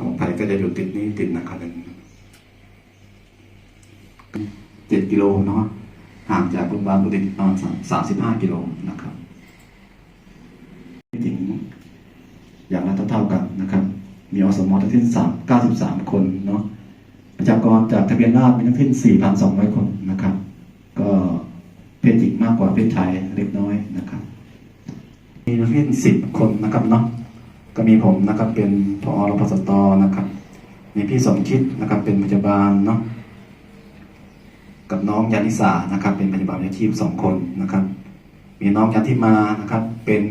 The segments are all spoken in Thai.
ของไปก็จะอยู่ติดนี้ติดนาคารินทร์เจ็ดกิโลเนาะห่างจากโรงพยาบาลบุรีประมาณสามสิบห้ากิโลนะครับถึงอย่างละเท่าๆกันนะครับ มีอสมทั้งสิ้นสามเก้าสิบสามคนเนาะประชากรจากทะเบียนราษฎรมีทั้งสิ้นสี่พันสองร้อยคนนะครับ ก็เพศหญิงมากกว่าเพศชายเล็กน้อยนะครับ มีทั้งสิ้นสิบคนนะครับเนาะ ก็มีผมนะครับเป็นพอรพสตนะครับ มีพี่สมคิดนะครับเป็นพยาบาลเนาะกับน้องยานิสานะครับ เป็นพยาบาลวิชาชีพสองคนนะครับ มีน้องยันทิมานะครับ เป็น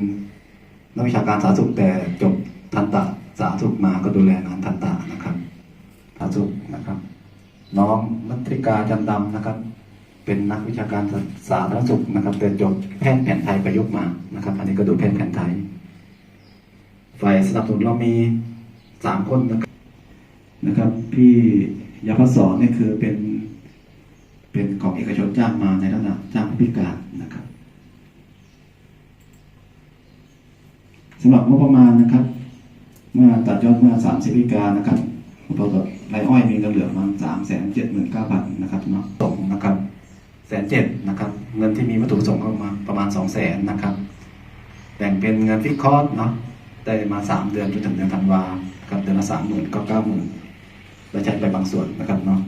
นักวิชาการสาธารณสุขแต่จบทันตะสาธารณสุขมาก็ดูแลงานทันตะนะครับสาธารณสุขนะครับ น้องนัทริกาจันดำนะครับ เป็นนักวิชาการสาธารณสุขนะครับแต่จบแพทย์แผนไทยประยุกต์มานะครับ อันนี้ก็ดูแพทย์แผนไทย ฝ่ายสนับสนุนเรามีสามคนนะครับนะครับ พี่ยภศรนี่คือเป็น เป็นของเอกชนจ้างมาในลักษณะจ้างผู้พิการนะครับสำหรับงบประมาณนะครับ เมื่อตัดยอดเมื่อสามสิบพิการนะครับปรากฏไรอ้อยมีเงินเหลือมาณสามแสนเจ็ดหมื่นเก้าพันนะครับเนาะส่งนะครับแสนเจ็ดนะครับ เงินที่มีวัตถุประสงค์เข้ามาประมาณสองแสนนะครับแบ่งเป็นเงินฟิกคอร์สเนาะ ได้มาสามเดือนจนถึงเดือนธันวาครับเดือนละสามหมื่นก็เก้าหมื่นเราใช้ไปบางส่วนนะครับเนาะ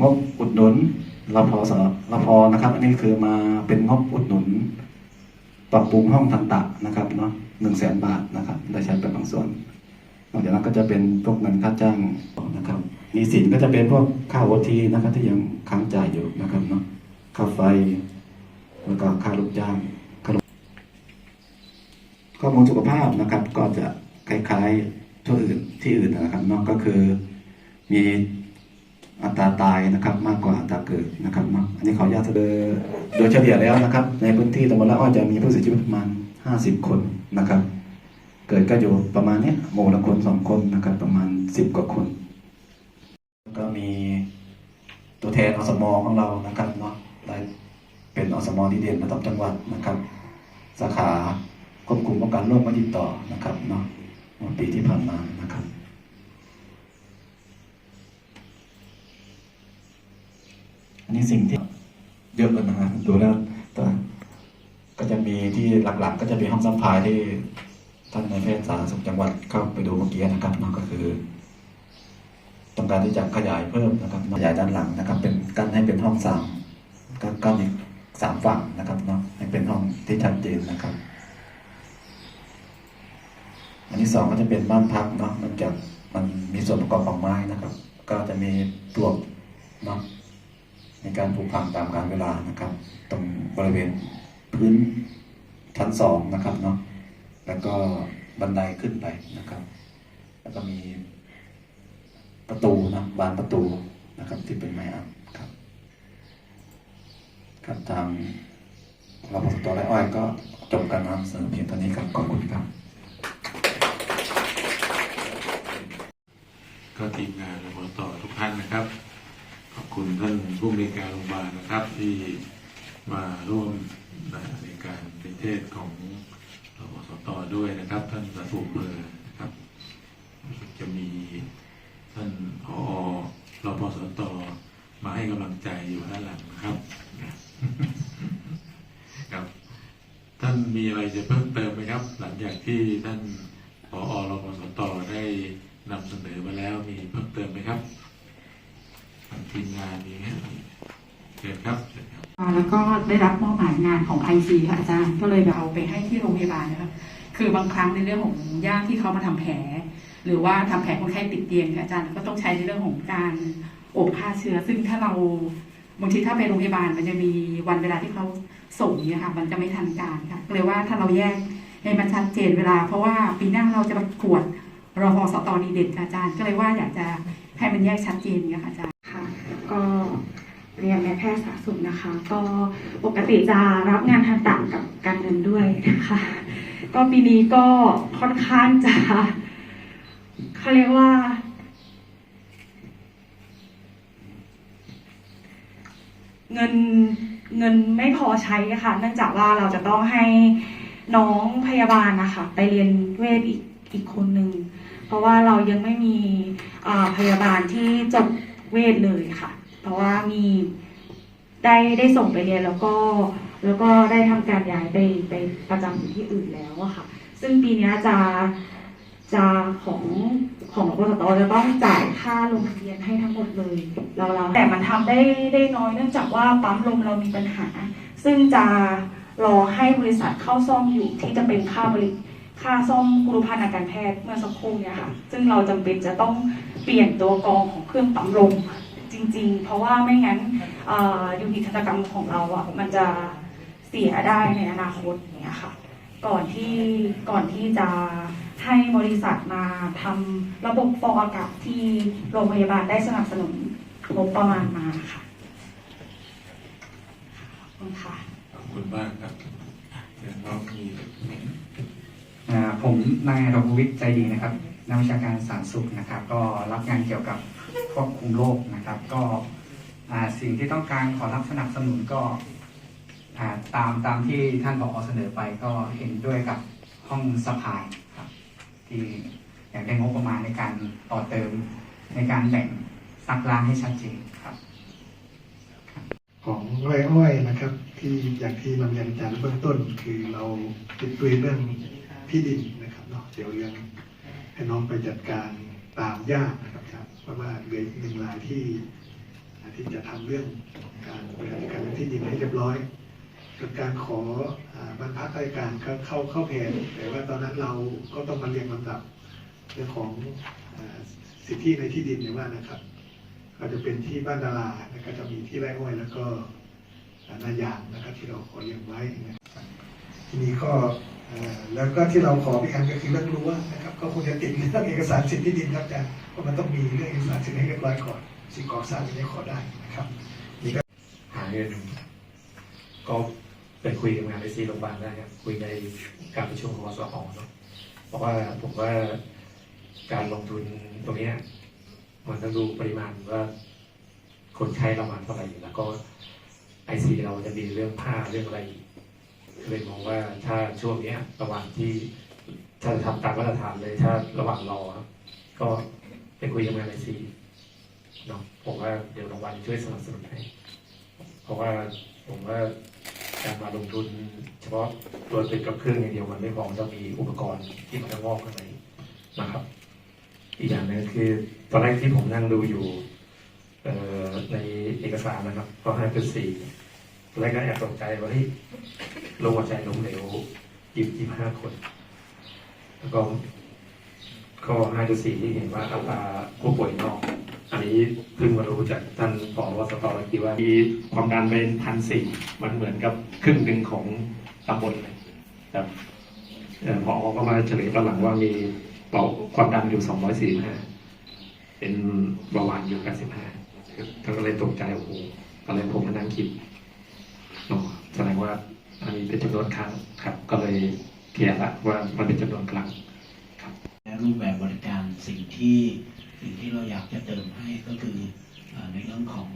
งบอุดหนุนรพสรพนะครับ อันนี้คือมาเป็นงบอุดหนุน ปรับปรุงห้องทันตะนะครับเนาะหนึ่งแสนบาทนะครับ ได้ใช้ไปบางส่วนนอกจากนั้นก็จะเป็นพวกเงินค่าจ้างนะครับมีสินก็จะเป็นพวกค่าโอทีนะครับ ที่ยังค้างจ่ายอยู่นะครับเนาะค่าไฟแล้วก็ค่าลูกจ้าง ข้อมูลสุขภาพนะครับ ก็จะคล้ายๆทั่วอื่นที่อื่นนะครับนาะก็คือมีอัตราตายนะครับ มากกว่าอัตราเกิดนะครับเนาะอันนี้ขออนุญาตเสนอโดยเฉลี่ยแล้วนะครับ ในพื้นที่ตำบลละอ้อจะมีผู้เสียชีวิตประมาณ 50 คนนะครับ เกิดก็อยู่ประมาณเนี้ยหมู่ละคนสองคนนะครับ ประมาณ 10 กว่าคน ก็มีตัวแทนอสมของเรานะครับเนาะได้เป็นอสมดีเด่นระดับจังหวัดนะครับ สาขา ควบคุมป้องกันโรคม่ติดต่อนะครับเนาะเมื่อปีที่ผ่านมานะครับ อันนี้สิ่งที่เยอะเลยนะฮะดูแล้วแต่ก็จะมีที่หลักๆ ก็จะมีห้องสัมภาระที่ท่านในายแพทย์สาธารณสุขจังหวัดเข้าไปดูเมื่อกี้นะครับเนาะก็คือต้องการที่จะขยายเพิ่มนะครับขยายด้านหลังนะครับ เป็นกั้นให้เป็นห้องสามก็กั้นอีกสามฝั่งนะครับเนาะให้เป็นห้องที่ชัดเจนนะครับ อันที่สองก็จะเป็นบ้านพักเนาะมันจะมันมีส่วนประกอบของไม้นะครับ ก็จะมีปลวกเนาะในการปลูกผักตามกาลเวลานะครับ ตรงบริเวณพื้นชั้นสองนะครับเนาะแล้วก็บันไดขึ้นไปนะครับ แล้วก็มีประตูนะบานประตูนะครับ ที่เป็นไม้อัดครับครับทางเราพสตและอ้อยก็จบการนำเสนอเพียงเท่านี้ครับขอบคุณครับ ก็ทีมงานรพต่อทุกท่านนะครับ ขอบคุณท่านผู้อำนวยการโรงพยาบาลนะครับที่มาร่วมในการเป็นเทศของรพสตด้วยนะครับ ท่านประทุมเพอนะครับ จะมีท่านผอรพสตมาให้กำลังใจอยู่ด้านหลังนะครับครับ ท่านมีอะไรจะเพิ่มเติมไหมครับ หลังจากที่ท่านผอรพสตได้ นำเสนอมาแล้วมีเพิ่มเติมไหมครับทางทีมงานมีไหมเชิญครับเชิญครับ แล้วก็ได้รับมอบหมายงานของ IC ค่ะอาจารย์ก็เลยเอาไปให้ที่โรงพยาบาลนะคะคือบางครั้งในเรื่องของญาติที่เขามาทำแผล หรือว่าทำแผลคนไข้ติดเตียงค่ะอาจารย์ก็ต้องใช้ในเรื่องของการอบฆ่าเชื้อ ซึ่งถ้าเราบางทีถ้าไปโรงพยาบาลมันจะมีวันเวลาที่เขาส่งเนี่ยค่ะมันจะไม่ทันการค่ะเลยว่าถ้าเราแยกให้มันชัดเจนเวลา เพราะว่าปีหน้าเราจะประกวด รอพสตดีเด่นค่ะอาจารย์ ก็เลยว่าอยากจะให้มันแยกชัดเจนเนี่ยค่ะอาจารย์ค่ะก็เรียนในแพทย์สาธารณสุขนะคะ ก็ปกติจะรับงานทันตะกับการเงินด้วยนะคะ ก็ปีนี้ก็ค่อนข้างจะเขาเรียกว่าเงินเงินไม่พอใช้ค่ะ เนื่องจากว่าเราจะต้องให้น้องพยาบาลนะคะ ไปเรียนเวทอีกอีกคนหนึ่ง เพราะว่าเรายังไม่มีพยาบาลที่จบเวทเลยค่ะ เพราะว่ามีได้ได้ส่งไปเรียนแล้วก็แล้วก็ได้ทำการย้ายไปไปประจำอยู่ที่อื่นแล้วอะค่ะ ซึ่งปีนี้จะจะของของรพสตจะต้องจ่ายค่าลงทะเบียนให้ทั้งหมดเลยเราเราแต่มันทำได้ได้น้อยเนื่องจากว่าปั๊มลมเรามีปัญหา ซึ่งจะรอให้บริษัทเข้าซ่อมอยู่ที่จะเป็นค่าบริ ค่าซ่อมกุรุพันธ์ทาการแพทย์เมื่อสักครู่เนี่ยค่ะ ซึ่งเราจำเป็นจะต้องเปลี่ยนตัวกรองของเครื่องปั๊มลมจริง ๆ เพราะว่าไม่งั้นยูนิตทันตกรรมของเราอะมันจะเสียได้ในอนาคตเนี่ยค่ะ ก่อนที่ก่อนที่จะให้บริษัทมาทำระบบฟอกอากาศที่โรงพยาบาลได้สนับสนุนงบประมาณมาค่ะขอบคุณค่ะขอบคุณมากครับเดี๋ยวน้องมี ผมนายรบวิทย์ใจดีนะครับนักวิชาการสาธารณสุขนะครับ ก็รับงานเกี่ยวกับควบคุมโรคนะครับ ก็สิ่งที่ต้องการขอรับสนับสนุนก็ตามตามที่ท่านบอกเสนอไปก็เห็นด้วยกับห้องสภายครับ ที่อยากได้งบประมาณในการต่อเติมในการแบ่งซักล้างให้ชัดเจนครับ ของไร่อ้อยนะครับ ที่อย่างที่นำเรียนอาจารย์เบื้องต้น คือเราติดตุยเรื่อง ที่ดินนะครับเนาะเดี๋ยวยังให้น้องไปจัดการตามยากนะครับครับเพราะว่าเหลืออีกหนึ่งรายที่ที่จะทำเรื่องการบริหารการที่ดินให้เรียบร้อยส่วนการขออ่าบรรพักรายการก็เข้าเข้าแผนแต่ว่าตอนนั้นเราก็ต้องมาเรียงลำดับเรื่องของอสิทธิในที่ดินเนี่ยว่านะครับก็จะเป็นที่บ้านดาราแล้วก็จะมีที่ไร่อ้อยแล้วก็นายางนะครับที่เราขอเลี้ยงไว้นะทีนี้ก็ แล้วก็ที่เราขอพี่แอมก็คือเรื่องรั้วนะครับก็คงจะติดเรื่องเอกสารสิทธิ์ที่ดินครับอาจารย์เพราะมันต้องมีเรื่องเอกสารสิทธิ์ให้เรียบร้อยก่อนสิ่งก่อสร้างจะได้ขอได้นะครับนี่ก็หาเงินก็ไปคุยกับงานในซีโรงพยาบาลได้ครับคุยในการประชุมของวสอเนาะเพราะว่าผมว่าการลงทุนตรงนี้มันต้องดูปริมาณว่าคนใช้ประมาณเท่าไหร่แล้วก็ไอซีเราจะมีเรื่องผ้าเรื่องอะไรอีก เลยมองว่าถ้าช่วงนี้ระหว่างที่ถ้าจะทำตามมาตรฐานเลยถ้าระหว่างรอครับ ก็ไปคุยกับงานไอซีเนาะผมว่าเดี๋ยวรางวัลช่วยสนับสนุนให้เพราะว่าผมว่าการมาลงทุน เฉพาะตัวตึกกับเครื่องอย่างเดียวมันไม่พอมันต้องมีอุปกรณ์ที่มันจะงอกขึ้นมาอีกนะครับ อีกอย่างหนึงคือ ตอนแรกที่ผมนั่งดูอยู่ในเอกสารนะครับก็ห้าจุดสี่ แรกก็แอบตกใจว่าเฮ้ยลงหัวใจล้มเหลวยี่สิบห้าคน แล้วก็ก็ห้าจุดสี่ที่เห็นว่าอัตราผู้ป่วยนอก อันนี้เพิ่งมารู้จากท่านผอวสตเมื่อกี้ว่ามีความดันเป็นพันสี่มันเหมือนกับครึ่งหนึ่งของตำบลเลยครับเอ่อผอก็มาเฉลยตอนหลังว่ามีเบาความดันอยู่สองร้อยสี่ห้าเป็นเบาหวานอยู่แปดสิบห้าท่านก็เลยตกใจโอ้โหก็เลยผมมานั่งคิด แสดงว่าอันนี้เป็นจำนวนครั้งครับ ก็เลยเคลียร์ละว่ามันเป็นจำนวนครั้งและรูปแบบบริการสิ่งที่สิ่งที่เราอยากจะเติมให้ก็คือในเรื่องของ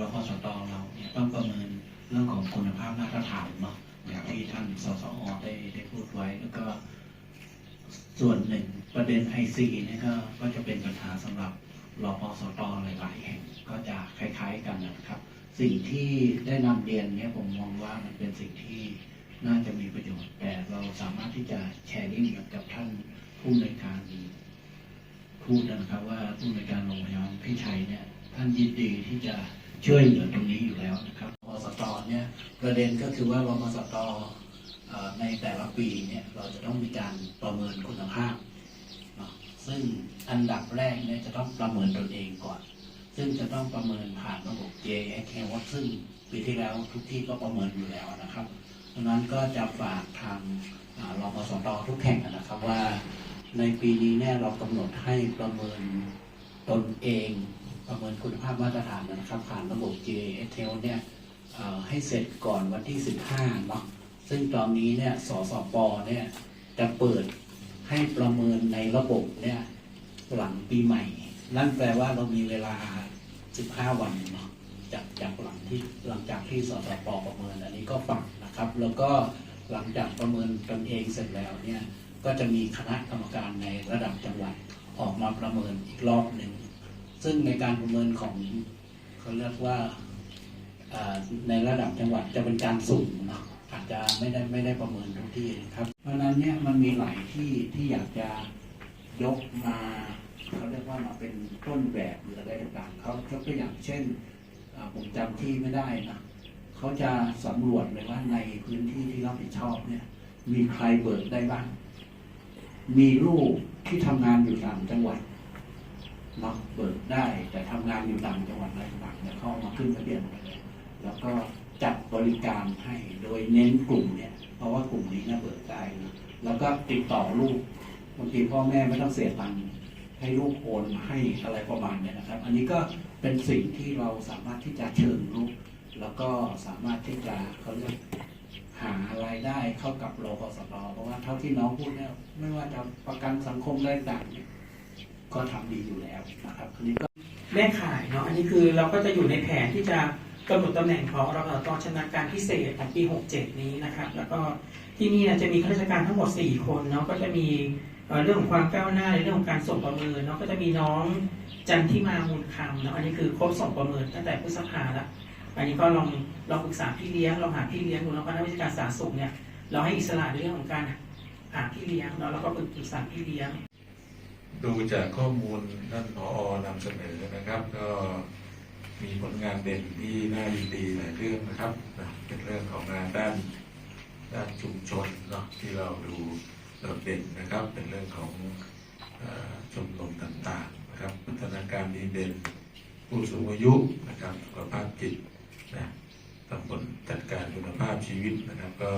รพสตเราเนี่ยต้องประเมินเรื่องของคุณภาพมาตรฐานเนาะอย่างที่ท่านสสอได้ได้พูดไว้แล้วก็ส่วนหนึ่งประเด็นไอซีนี่ก็ก็จะเป็นปัญหาสำหรับรพสตหลายๆแห่งก็จะคล้าย ๆ กันนะครับ สิ่งที่ได้นำเรียนเนี่ยผมมองว่ามันเป็นสิ่งที่น่าจะมีประโยชน์ แต่เราสามารถที่จะแชร์ลิงก์กับท่านผู้ในการพูดนะครับ ว่าผู้ในการโรงพยาบาลพี่ชัยเนี่ยท่านยินดีที่จะช่วยเหลือตรงนี้อยู่แล้วนะครับรมสตเนี่ยประเด็นก็คือว่ารมสตเอ่อในแต่ละปีเนี่ยเราจะต้องมีการประเมินคุณภาพเนาะซึ่งอันดับแรกเนี่ยจะต้องประเมินตนเองก่อน ซึ่งจะต้องประเมินผ่านระบบ JX ซึ่งปีที่แล้วทุกที่ก็ประเมินอยู่แล้วนะครับดังนั้นก็จะฝากทางอ่ารมสตทุกแห่งนะครับว่า ในปีนี้เนี่ยเรากำหนดให้ประเมินตนเองประเมินคุณภาพมาตรฐานนะครับ ผ่านระบบ GATL เนี่ยให้เสร็จก่อนวันที่ 15เนาะซึ่งตอนนี้เนี่ยสสปเนี่ยจะเปิดให้ประเมินในระบบเนี่ยหลังปีใหม่ นั่นแปลว่าเรามีเวลา 15 วันเนาะจากจากหลังที่หลังจากที่สสปประเมินอันนี้ก็ฝากนะครับ แล้วก็หลังจากประเมินตนเองเสร็จแล้วเนี่ยก็จะมีคณะกรรมการในระดับจังหวัดออกมาประเมินอีกรอบหนึ่ง ซึ่งในการประเมินของเขาเรียกว่าในระดับจังหวัดจะเป็นการสุ่มนะอาจจะไม่ได้ไม่ได้ประเมินทุกที่นะครับ เพราะนั้นเนี่ยมันมีหลายที่ที่อยากจะ ยกมาเขาเรียกว่ามาเป็นต้นแบบหรืออะไรต่างๆเขายกตัวอย่างเช่นผมจำที่ไม่ได้นะเขาจะสำรวจเลยว่าในพื้นที่ที่รับผิดชอบเนี่ย มีใครเบิกได้บ้าง มีลูกที่ทำงานอยู่ต่างจังหวัดเนาะเบิกได้แต่ทำงานอยู่ต่างจังหวัดอะไรต่างๆเนี่ยเขามาขึ้นทะเบียนไปเลยแล้วก็จัดบริการให้โดยเน้นกลุ่มเนี่ย เพราะว่ากลุ่มนี้นะเบิกได้นะแล้วก็ติดต่อลูก บางทีพ่อแม่ไม่ต้องเสียตังค์ให้ลูกโอนให้อะไรประมาณเนี้ยนะครับ อันนี้ก็เป็นสิ่งที่เราสามารถที่จะเชิญลูกแล้วก็สามารถที่จะเขาเรียกหารายได้เข้ากับรพสตเพราะว่าเท่าที่น้องพูดเนี่ยไม่ว่าจะประกันสังคมอะไรต่างเนี่ยก็ทำดีอยู่แล้วนะครับอันนี้ก็แม่ขายเนาะอันนี้คือเราก็จะอยู่ในแผนที่จะกำหนดตำแหน่งของรพสตชนาญการพิเศษของปี 67 นี้นะครับ แล้วก็ที่นี่นะจะมีข้าราชการทั้งหมด 4 คนเนาะก็จะมี เรื่องของความก้าวหน้าในเรื่องของการส่งประเมินเนาะก็จะมีน้องจันทิมามูลคำเนาะอันนี้คือครบส่งประเมินตั้งแต่พฤษภาละอันนี้ก็ลองลองปรึกษาพี่เลี้ยงลองหาพี่เลี้ยงดูแล้วก็นักวิชาการสาธารณสุขเนี่ยเราให้อิสระในเรื่องของการหาพี่เลี้ยงเนาะแล้วก็ปรึกษาพี่เลี้ยง ดูจากข้อมูลท่านผออนำเสนอนะครับ ก็มีผลงานเด่นที่น่ายินดีหลายเรื่องนะครับเป็นเรื่องของงานด้านด้านชุมชนเนาะที่เราดู โดดเด่นนะครับ เป็นเรื่องของอชมรมต่างๆนะครับ พัฒนาการดีเด่นผู้สูงอายุนะครับสุขภาพจิตนะตำบลจัดการคุณภาพชีวิตนะครับ ก็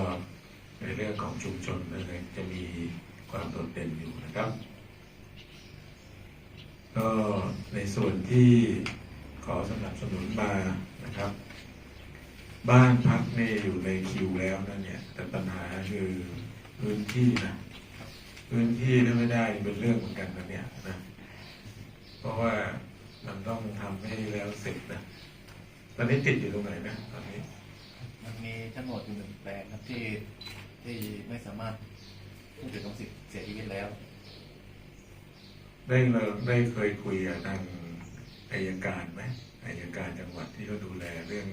ในเรื่องของชุมชนนะครับจะมีความโดดเด่นอยู่นะครับก็ในส่วนที่ขอสนับสนุนมานะครับ บ้านพักเนี่ยอยู่ในคิวแล้วนั่นเนี่ยแต่ปัญหาคือ พื้นที่นะพื้นที่ถ้าไม่ได้เป็นเรื่องเหมือนกันนะเนี่ยนะเพราะว่ามันต้องทำให้แล้วเสร็จนะตอนนี้ติดอยู่ตรงไหนนะตอนนี้ มันมีโฉนดอยู่หนึ่งแปลงครับที่ที่ไม่สามารถผู้ถือกรรมสิทธิ์เสียชีวิตแล้ว ได้เราได้เคยคุยกับทางอายการไหมอายการจังหวัดที่เขาดูแลเรื่อง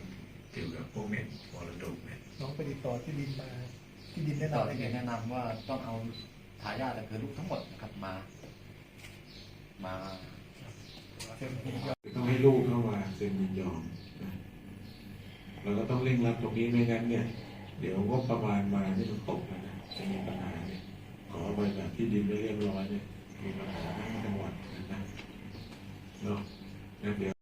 เกี่ยวกับพวกเนี้ยมรดกเนี่ยน้องไปติดต่อที่ดินมา ที่ดินได้ต่อที่เรียแนะนำว่าต้องเอาทายาทแต่คือลูกทั้งหมดนะครับมา มา ต้องให้ลูกเข้ามาเซ็นยินยอมนะเราก็ต้องเร่งรัดตรงนี้ไม่งั้นเนี่ย เดี๋ยวงบประมาณมาที่มันตกนะนะจะมีปัญหาเนี่ย ขอไปแบบที่ดินไม่เรียบร้อยเนี่ยมีปัญหาทั้งจังหวัดนะนะเนาะงั้นเดี๋ยว